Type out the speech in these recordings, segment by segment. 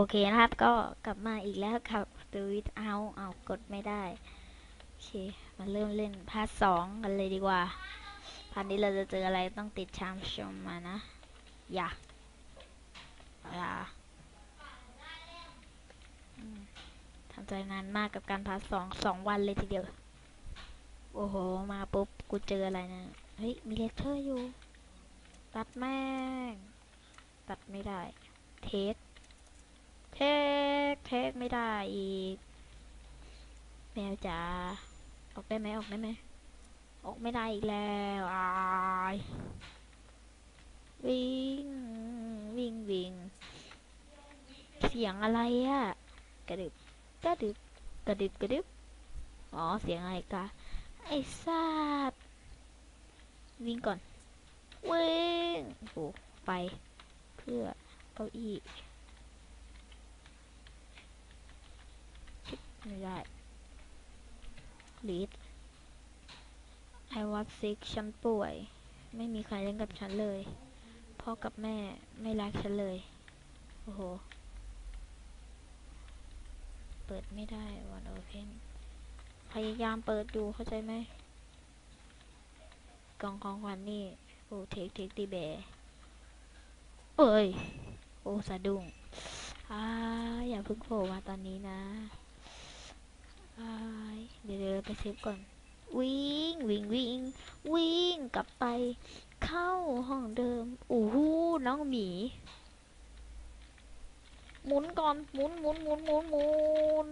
โอเคนะครับ ก็กลับมาอีกแล้วครับดูวิดเอาเอากดไม่ได้ โอเค มาเริ่มเล่นพาร์ทสองกันเลยดีกว่า พาร์ทนี้เราจะเจออะไรต้องติดชามชมมานะ อย่าอย่าทำใจนานมากกับการพาร์ทสองสองวันเลยทีเดียว โอ้โห มาปุ๊บ กูเจออะไรนะ เฮ้ย มีเลเทอร์อยู่ ตัดแม่ง ตัดไม่ได้ เทส เทคเทคไม่ได้อีก แมวจ๋าออกได้ไหมออกได้ไหมออกไม่ได้อีกแล้วอายวิ่งวิ่งวิ่งเสียงอะไรอะกระดึบกระดึบกระดึบกระดึบอ๋อเสียงอะไรกะไอ้สัตว์วิ่งก่อนวิ่งโอ้ไปเพื่อเก้าอี้ ไม่ได้ลีดไอวัตซิกฉันป่วย ไม่มีใครเล่นกับฉันเลย พ่อกับแม่ไม่รักฉันเลย โอ้โห เปิดไม่ได้วันโอเพนพยายามเปิดดูเข้าใจไหมกล่องของขวัญนนี่ โอ้เทคเทคตีแบร์เอ้ย โอ้สะดุ้งอ่าอย่าพิ่งโผล่มาตอนนี้นะ เดี๋ยวเดี๋ยวไปเซฟก่อน วิ่งวิ่งวิ่งวิ่งกลับไป เข้าห้องเดิมโอ้โหน้องหมีหมุนก่อนหมุนหมุนหมุนหมุนหมุน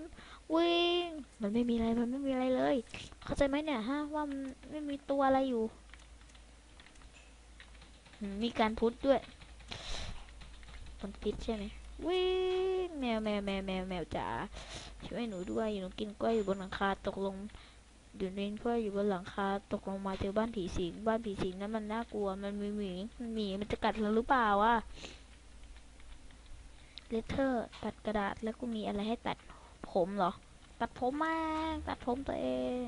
วิ่งมันไม่มีอะไรมันไม่มีอะไรเลย เข้าใจไหมเนี่ยฮะว่ามันไม่มีตัวอะไรอยู่มมีการพุทธด้วยมันติดใช่ไหม วิ่งแมวแมวแมวแมวแมวจ๋าช่วยหนูด้วยหนูกินกล้วยอยู่บนหลังคาตกลงอยู่ในกล้วยอยู่บนหลังคาตกลงมาเจอบ้านผีสิงบ้านผีสิงนั้นมันน่ากลัว มันมีหมีมันมีมันจะกัดเราหรือเปล่าวะเลเทอร์ตัดกระดาษแล้วก็มีอะไรให้ตัดผมเหรอ ตัดผมมากตัดผมตัวเอง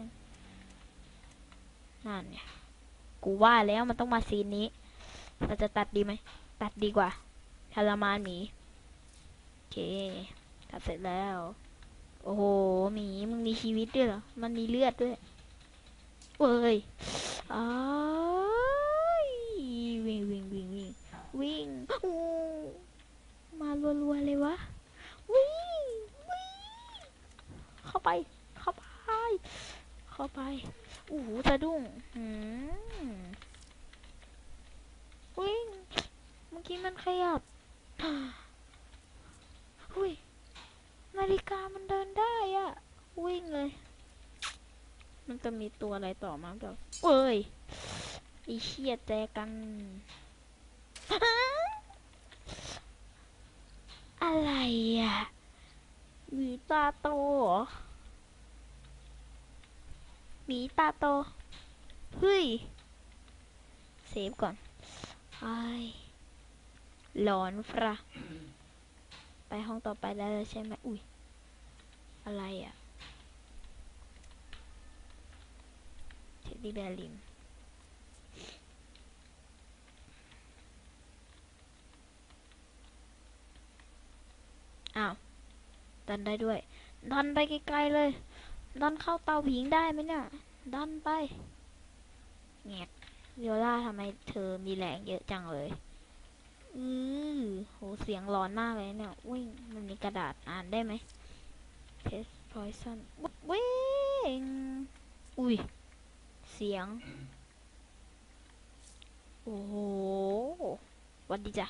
นั่นเนี่ยกูว่าแล้วมันต้องมาซีนนี้ เราจะตัดดีไหม ตัดดีกว่าทรมานหมี เคตัดเสร็จแล้ว โอ้โหหมีมึงมีชีวิตด้วยเหรอ มันมีเลือดด้วยเว้ยอ้ายวิ่งวิ่งวิ่งวิ่งวิ่งมารัวๆเลยวะ วิ่งวิ่งเข้าไป เข้าไป เข้าไปโอ้โหสะดุ้งวิ่งเมื่อกี้มันขยับหุย นาฬิกามันเดินได้อะ วิ่งเลย มันจะมีตัวอะไรต่อมาแบบเอ้ยไอเชี่ยแจกันอะไรอะหมีตาโตหรอมีตาโตเฮ้ยเซฟก่อนไอหลอนฟระไปห้องต่อไปได้แล้วใช่ไหมอุ้ยอะไรอะ่ะเท็ดดี้แบร์ลิมอ้าวดันได้ด้วย ดันไปไกลๆเลย ดันเข้าเตาผิงได้ไหมเนี่ย ดันไปแงกวิโอล่าทำไมเธอมีแรงเยอะจังเลย อือโห เสียงร้อนมากเลยเนี่ย วิ่งมันมีกระดาษอ่านได้ไหมเพสพอยซันวิ่งอุ้ย เสียง โอ้โหวันดีจ้ะ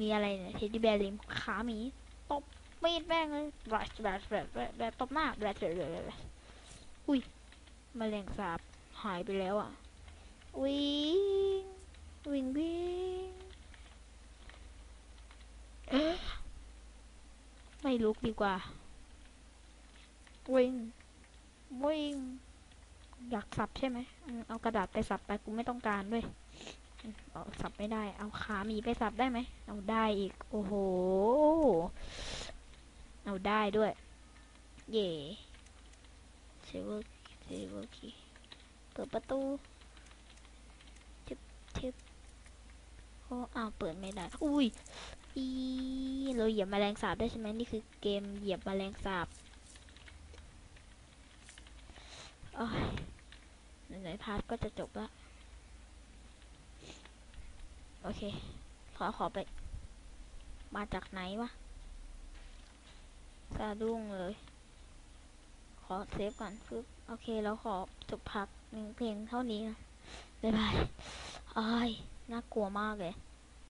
มีอะไรเนี่ยเทดดี้แบร์ลิมขาหมีตบมีดแม่งเลยแบลแบลแบลแบลแบลตบหน้าแบลแบลแบลแบลอุ้ยมแมลงสาบหายไปแล้วอะ วิ่ง วิ่งวิ่งเอ๊ะไม่ลุกดีกว่า วิ่ง วิ่ง อยากสับใช่ไหมเอากระดาษไปสับไปกูไม่ต้องการด้วยเอาสับไม่ได้ เอาขามีไปสับได้ไหมเอาได้อีก โอ้โห เอาได้ด้วย เย่เซเวอร์เซเวอร์คีเปิดประตูทึบทึบโอ้อ้าวเปิดไม่ได้ อุ้ยอีเราเหยียบแมลงสาบได้ใช่ไหมนี่คือเกมเหยียบแมลงสาบอ้ย พาร์ทก็จะจบละโอเค ขอขอไป มาจากไหนวะสะดุ้งเลย ขอเซฟก่อนปึ๊บโอเคแล้วขอจบพักหนึ่งเพลงเท่านี้นะบ๊ายบายอ้ายน่ากลัวมากเลย